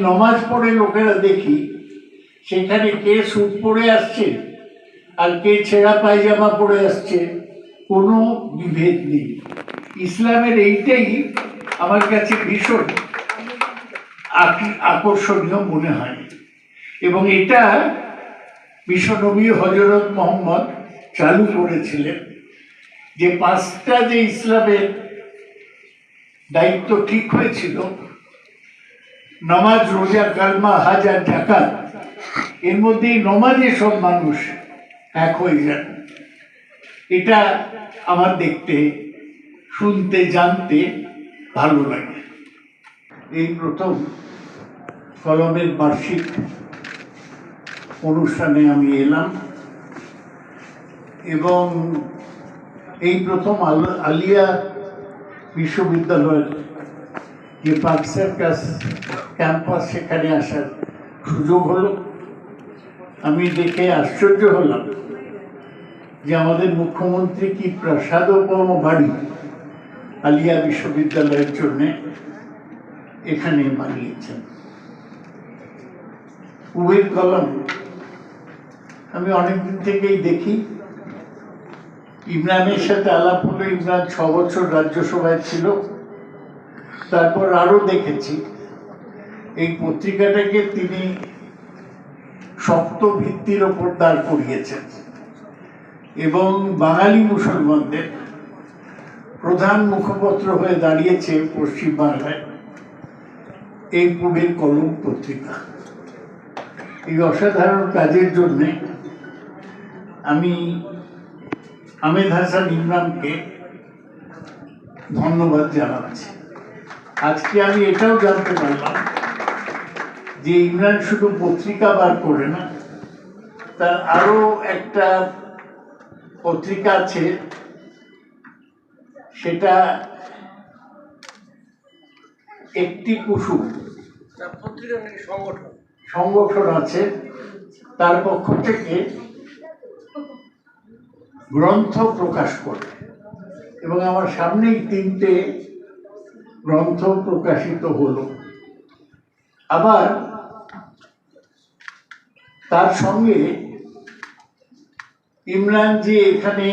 নমাজ পড়ে লোকেরা দেখি, সেখানে কে স্যুট পরে আসছে আর কে ছেঁড়া পায়জামা পরে আসছে, কোনো বিভেদ নেই। ইসলামের এইটাই আমার কাছে ভীষণ আকি- আকর্ষণীয় মনে হয়। এবং এটা বিশ্বনবী হজরত মোহাম্মদ চালু করেছিলেন যে পাঁচটা যে ইসলামের দায়িত্ব ঠিক হয়েছিল নামাজ, রোজা, কালমা, হাজ আর জাকাত এর মধ্যে নমাজে সব মানুষ এক হয়ে যান। এটা আমার দেখতে, শুনতে, জানতে ভালো লাগে। এই প্রথম কলমের বার্ষিক অনুষ্ঠানে আমি এলাম এবং এই প্রথম আল- আলিয়া বিশ্ববিদ্যালয়ের যে পার্ক সার্কাস ক্যাম্পাস সেখানে আসার সুযোগ হলো। আমি দেখে আশ্চর্য হলাম যে আমাদের মুখ্যমন্ত্রী কি প্রাসাদোপম বাড়ি আলিয়া বিশ্ববিদ্যালয়ের জন্য এখানে বানিয়েছেন উবের কলম আমি অনেকদিন থেকেই দেখি। ইমরানের সাথে আলাপ হলো, ইমরান ছ বছর রাজ্যসভায় ছিল। তারপর আরও দেখেছি এই পত্রিকাটাকে তিনি শক্ত ভিত্তির ওপর দাঁড় করিয়েছেন। এবং বাঙালি মুসলমানদের প্রধান মুখপত্র হয়ে দাঁড়িয়েছে পশ্চিমবাংলায় এই পুবের কলম পত্রিকা। এই অসাধারণ কাজের জন্যে আমি আমেদ হাসান ইমরানকে ধন্যবাদ জানাচ্ছি। আজকে আমি এটাও জানতে পারলাম যে ইমরান শুধু পত্রিকা বার করে না তার আরও একটা পত্রিকা আছে সেটা একটি কুসুম পত্রিকা সংগঠন? সংগঠন আছে তার পক্ষ থেকে গ্রন্থ প্রকাশ করে। এবং আমার সামনেই তিনটে গ্রন্থ প্রকাশিত হলো। আবার তার সঙ্গে ইমরান যে এখানে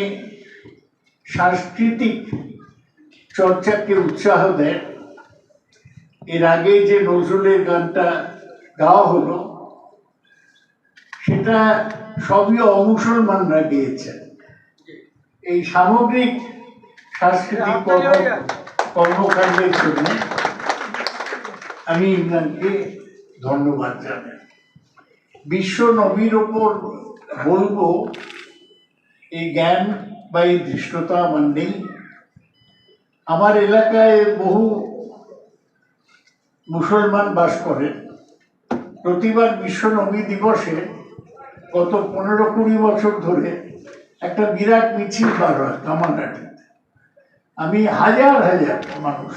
সাংস্কৃতিক চর্চাকে উৎসাহ দেয় এর আগে যে নজরুলের গানটা গাওয়া হলো সেটা সবই অমুসলমানরা গেয়েছেন। এই সামগ্রিক সাংস্কৃতিক কর্মকাণ্ডের জন্য আমি ইমরানকে ধন্যবাদ জানাই। বিশ্ব নবীর ওপর বলব, এই জ্ঞান বা এই দৃষ্টতা আমার নেই। আমার এলাকায় বহু মুসলমান বাস করে প্রতিবার বিশ্ব নবী দিবসে গত পনেরো কুড়ি বছর ধরে একটা বিরাট মিছিল বার হয় কামারহাটিতে আমি হাজার হাজার মানুষ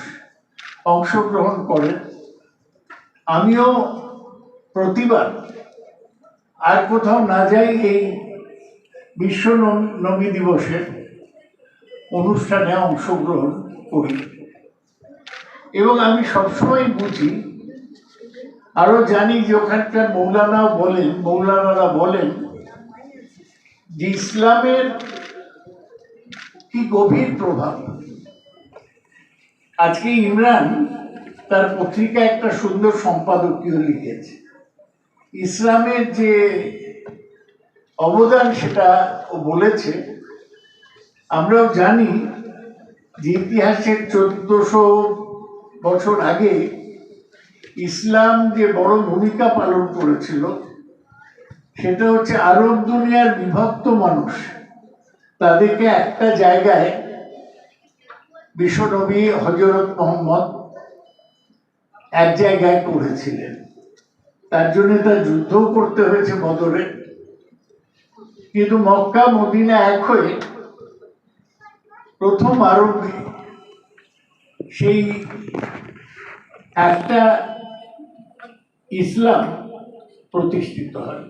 অংশগ্রহণ করে আমিও প্রতিবার আর কোথাও না যাই এই বিশ্ব নবী- দিবসের অনুষ্ঠানে অংশগ্রহণ করি। এবং আমি সবসময় বুঝি আরও জানি যে ওখানকার মৌলানাও বলেন, মৌলানারা বলেন যে ইসলামের কি গভীর প্রভাব। আজকে ইমরান তার পত্রিকা একটা সুন্দর সম্পাদকীয় লিখেছে। ইসলামের যে অবদান সেটা ও বলেছে, আমরাও জানি যে ইতিহাসের চোদ্দশো বছর আগে ইসলাম যে বড় ভূমিকা পালন করেছিল, সেটা হচ্ছে আরব দুনিয়ার বিভক্ত মানুষ। তাদেরকে একটা জায়গায় বিশ্বনবী হজরত মোহাম্মদ এক জায়গায় করেছিলেন। তার জন্য তার যুদ্ধও করতে হয়েছে বদরে। কিন্তু মক্কা, মদিনা এক হয়ে প্রথম আরবে সেই একটা ইসলাম প্রতিষ্ঠিত হয়।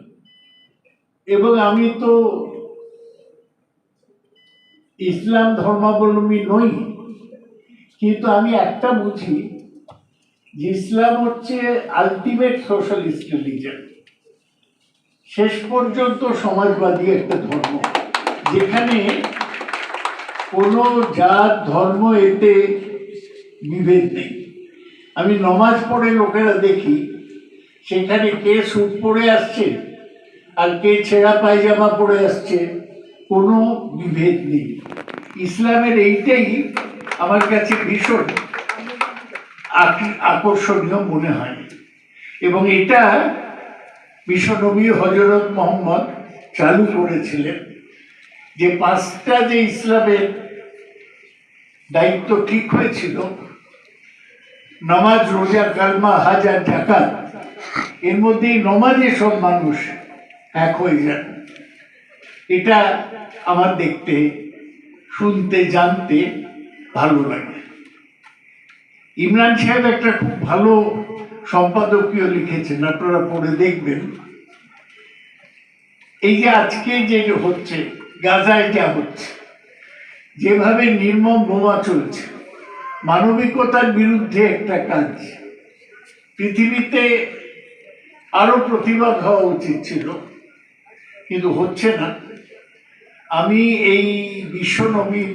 এবং আমি তো ইসলাম ধর্মাবলম্বী নই, কিন্তু আমি একটা বুঝি ইসলাম হচ্ছে আলটিমেট সোশ্যালিস্ট রিলিজন শেষ পর্যন্ত সমাজবাদী একটা ধর্ম। যেখানে কোনো জাত, ধর্ম এতে বিভেদ নেই। আমি নমাজ পড়ে লোকেরা দেখি, সেখানে কে স্যুট পরে আসছে আর কে ছেঁড়া পায়জামা পরে আসছে, কোনো বিভেদ নেই। ইসলামের এইটাই আমার কাছে ভীষণ। আকর্ষণীয় মনে হয় এবং এটা বিশ্বনবী হজরত মোহাম্মদ চালু করেছিলেন যে পাঁচটা যে ইসলামের দায়িত্ব ঠিক হয়েছিল, নামাজ, রোজা, কালমা, হাজ আর জাকাত এর মধ্যেই নমাজে সব মানুষ এক হয়ে যান। এটা আমার দেখতে, শুনতে, জানতে ভালো লাগে। ইমরান সাহেব একটা খুব ভালো সম্পাদকীয় লিখেছেন, আপনারা পড়ে দেখবেন। এই যে আজকে যে হচ্ছে গাজায় যা হচ্ছে। যেভাবে নির্মম বোমা চলছে, মানবিকতার বিরুদ্ধে একটা কাজ। পৃথিবীতে আরও প্রতিবাদ হওয়া উচিত ছিল, কিন্তু হচ্ছে না। আমি এই বিশ্বনবীর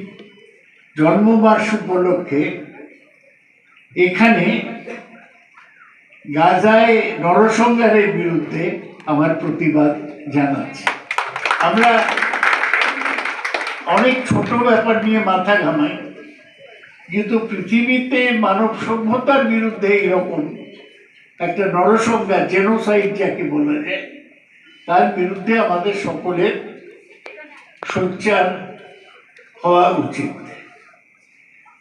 জন্মবার্ষ উপলক্ষে এখানে গাজায় নরসংহারের বিরুদ্ধে আমার প্রতিবাদ জানাচ্ছি। আমরা অনেক ছোট ব্যাপার নিয়ে মাথা ঘামাই, কিন্তু পৃথিবীতে মানব সভ্যতার বিরুদ্ধে এরকম একটা নরসংহার জেনোসাইড যাকে বলা যায়, তার বিরুদ্ধে আমাদের সকলের সোচ্চার হওয়া উচিত।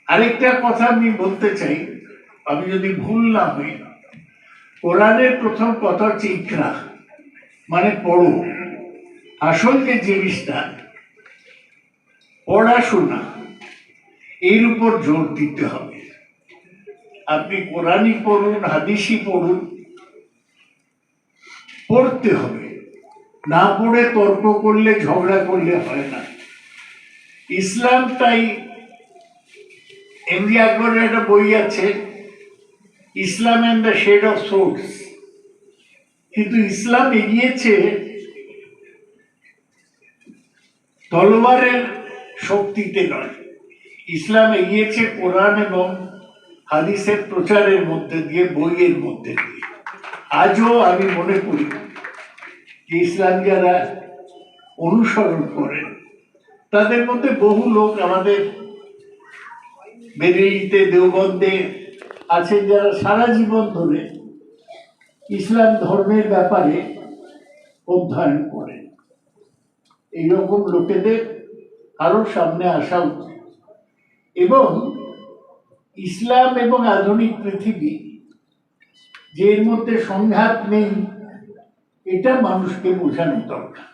আরেকটা কথা আমি বলতে চাই আমি যদি ভুল না হই, কোরআনের প্রথম কথা হচ্ছে ইকরা মানে পড়ো। আসল যে জিনিসটা, পড়াশোনা, এর উপর জোর দিতে হবে। আপনি কোরআনই পড়ুন, হাদিসই পড়ুন, পড়তে হবে। না পড়ে তর্ক করলে, ঝগড়া করলে হয় না। ইসলাম তাই, এমনি আকবরের একটা বই আছে Islam and the shade of source কিন্তু ইসলাম এগিয়েছে তলোয়ারের শক্তিতে নয়। ইসলাম এগিয়েছে কোরআন এবং হাদিসের প্রচারের মধ্যে দিয়ে, বইয়ের মধ্যে দিয়ে। আজও আমি মনে করি যে ইসলাম যারা অনুসরণ করেন, তাদের মধ্যে বহু লোক আমাদের বেরেলিতে দেওবন্দে আছেন যারা সারা জীবন ধরে ইসলাম ধর্মের ব্যাপারে অধ্যয়ন করেন। এইরকম লোকেদের আরও সামনে আসা উচিত। এবং ইসলাম এবং আধুনিক পৃথিবী যে এর মধ্যে সংঘাত নেই, এটা মানুষকে বোঝানো দরকার।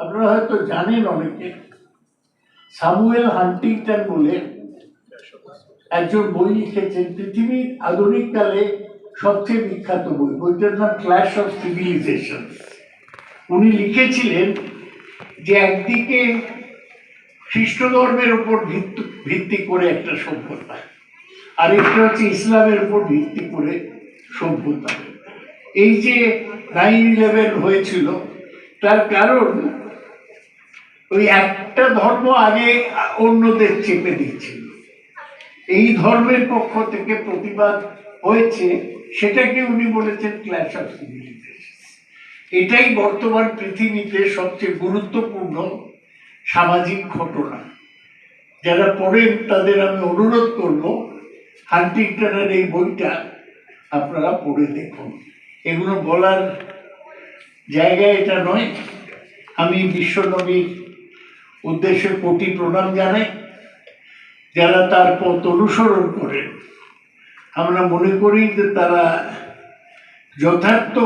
আপনারা হয়তো জানেন অনেকে, সামুয়েল হান্টিংটন বলে একজন বই লিখেছেন পৃথিবীর আধুনিক কালে সবচেয়ে বিখ্যাত বই। বইটার নাম ক্ল্যাশ অফ সিভিলাইজেশন উনি লিখেছিলেন যে একদিকে খ্রিস্ট ধর্মের উপর ভিত্তি করে একটা সভ্যতা আরেকটা হচ্ছে ইসলামের উপর ভিত্তি করে সভ্যতা। এই যে নাইন ইলেভেন হয়েছিল, তার কারণ ওই একটা ধর্ম আগে অন্যদের চেপে দিচ্ছিল এই ধর্মের পক্ষ থেকে প্রতিবাদ হয়েছে, সেটাকে উনি বলেছেন ক্ল্যাশ অফ এটাই বর্তমান পৃথিবীতে সবচেয়ে গুরুত্বপূর্ণ সামাজিক ঘটনা। যারা পড়েন, তাদের আমি অনুরোধ করব, হান্টিংটনের এই বইটা আপনারা পড়ে দেখুন। এগুলো বলার জায়গা এটা নয়। আমি বিশ্বনবীর উদ্দেশ্যে কোটি প্রণাম জানাই। যারা তার পথ অনুসরণ করেন আমরা মনে করি যে তারা যথার্থ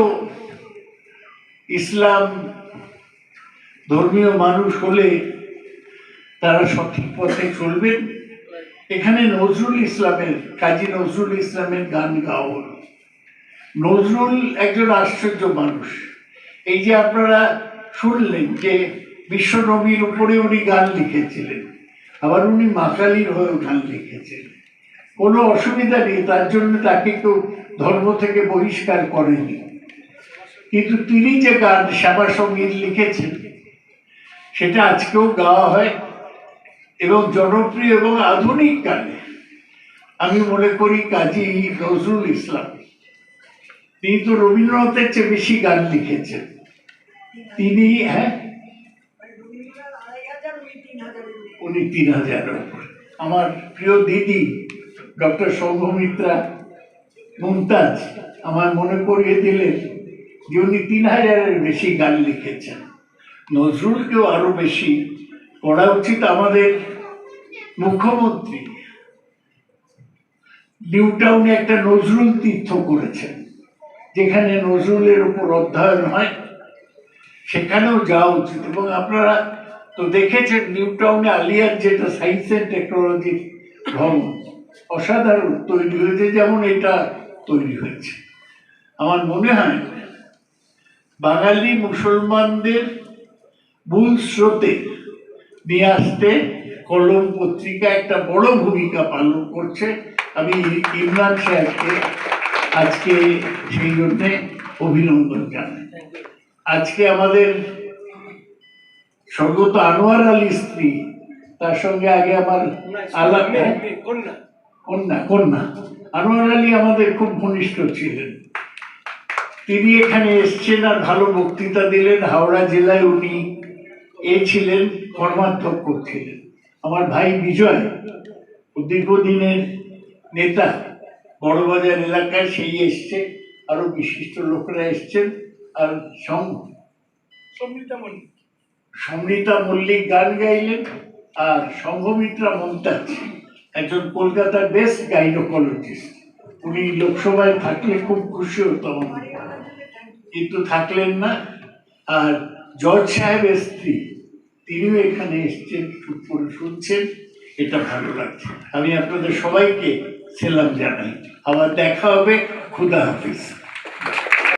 ইসলাম ধর্মীয় মানুষ হলে তারা সঠিক পথে চলবেন এখানে নজরুল ইসলামের, কাজী নজরুল ইসলামের গান গাওয়া নজরুল একজন আশ্চর্য মানুষ। এই যে আপনারা শুনলেন যে বিশ্বনবীর উপরে উনি গান লিখেছিলেন। আবার উনি মাকালির হয়েও গান লিখেছিলেন কোনো অসুবিধা নেই, তার জন্য তাকে কেউ ধর্ম থেকে বহিষ্কার করেনি। কিন্তু তিনি যে গান শ্যামা সংগীত লিখেছেন, সেটা আজকেও গাওয়া হয় এবং জনপ্রিয় এবং আধুনিক গানে। আমি মনে করি কাজী নজরুল ইসলাম। তিনি তো রবীন্দ্রনাথের চেয়ে বেশি গান লিখেছেন। তিনি হ্যাঁ উনি তিন উপর। আমার প্রিয় দিদি, ডক্টর সংঘমিত্রা মুমতাজ আমার মনে করিয়ে দিলেন যে উনি তিন হাজারের বেশি গান লিখেছেন। নজরুলকেও আরও বেশি পড়া উচিত আমাদের মুখ্যমন্ত্রী। নিউ টাউনে একটা নজরুল তীর্থ করেছেন, যেখানে নজরুলের উপর অধ্যয়ন হয়, সেখানেও যাওয়া উচিত। এবং আপনারা তো দেখেছেন নিউ টাউনে আলিয়ার যেটা সায়েন্স অ্যান্ড টেকনোলজির ভবন অসাধারণ তৈরি হয়েছে, যেমন এটা তৈরি হয়েছে। আমার মনে হয় বাঙালি মুসলমানদের মূল স্রোতে নিয়ে আসতে কলম পত্রিকা একটা বড় ভূমিকা পালন করছে। আমি ইমরান সাহেবকে আজকে সেই জন্যে অভিনন্দন জানাই। আজকে আমাদের স্বর্গত আনোয়ার আলী স্ত্রী তার সঙ্গে আগে আমার আলাপ হ্যাঁ? কন্যা। কন্যা আনোয়ার আলী আমাদের খুব ঘনিষ্ঠ ছিলেন। তিনি এখানে এসছেন আর ভালো বক্তৃতা দিলেন। হাওড়া জেলায় উনি এ ছিলেন কর্মাধ্যক্ষ ছিলেন। আমার ভাই বিজয় দীর্ঘদিনের নেতা বড়বাজার এলাকায় সেই এসছে আরও বিশিষ্ট লোকরা এসছেন। আর সং- সমৃদ্ধা মল্লিক সমৃতা মল্লিক গান গাইলেন আর সংঘমিত্রা মমতাজ, একজন কলকাতার বেস্ট গাইনোকোলজিস্ট উনি লোকসভায় থাকলে খুব খুশি আমি। কিন্তু থাকলেন না। আর জজ সাহেবের স্ত্রী, তিনিও এখানে এসছেন শুনছেন। এটা ভালো লাগছে। আমি আপনাদের সবাইকে সেলাম জানাই। আবার দেখা হবে। খুদা হাফিজ।